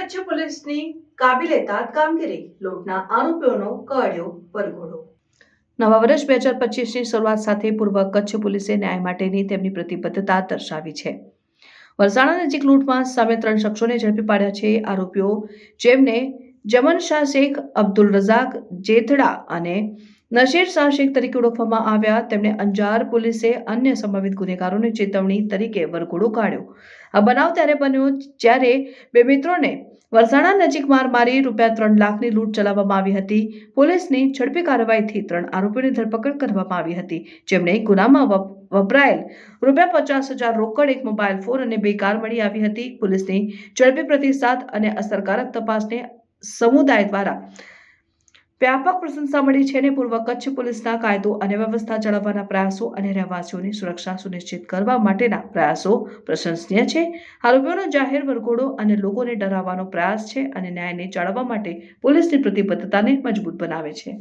કચ્છ પોલીસની કાબિલેતાત કામગીરી લૂંટના આરોપીઓનો કાઢ્યો પરઘોડો નવા વર્ષ બે હજાર પચીસની શરૂઆત સાથે પૂર્વ કચ્છ પોલીસે ન્યાય માટેની તેમની પ્રતિબદ્ધતા દર્શાવી છે. વલસાડ નજીક લૂંટમાં સામે ત્રણ શખ્સોને ઝડપી પાડ્યા છે. આરોપીઓ જેમને જમન શાહ શેખ, અબ્દુલ રઝાક જેથડા અને નશીર શાહ તરીકે ઓળખવામાં આવ્યા, તેમણે અંજાર પોલીસે અન્ય સંભવિત ગુનેગારોને ચેતવણી તરીકે વરઘોડો કાઢ્યો. આ બનાવ ત્યારે બન્યો જ્યારે બે મિત્રોને વરસાણા નજીક માર મારી રૂપિયા ત્રણ લાખની લૂંટ ચલાવવામાં આવી હતી. પોલીસની ઝડપી કાર્યવાહીથી ત્રણ આરોપીની ધરપકડ કરવામાં આવી હતી. જેમણે ગુનામાં વપરાયેલ રૂપિયા પચાસ હજાર રોકડ, એક મોબાઈલ ફોન અને બે કાર મળી આવી હતી. પોલીસની ઝડપી પ્રતિસાદ અને અસરકારક તપાસને સમુદાય દ્વારા વ્યાપક પ્રશંસા મળી છે અને પૂર્વ કચ્છ પોલીસના કાયદો અને વ્યવસ્થા જાળવવાના પ્રયાસો અને રહેવાસીઓની સુરક્ષા સુનિશ્ચિત કરવા માટેના પ્રયાસો પ્રશંસનીય છે. આરોપીઓનો જાહેર વરઘોડો અને લોકોને ડરાવવાનો પ્રયાસ છે અને ન્યાયને જાળવવા માટે પોલીસની પ્રતિબદ્ધતાને મજબૂત બનાવે છે.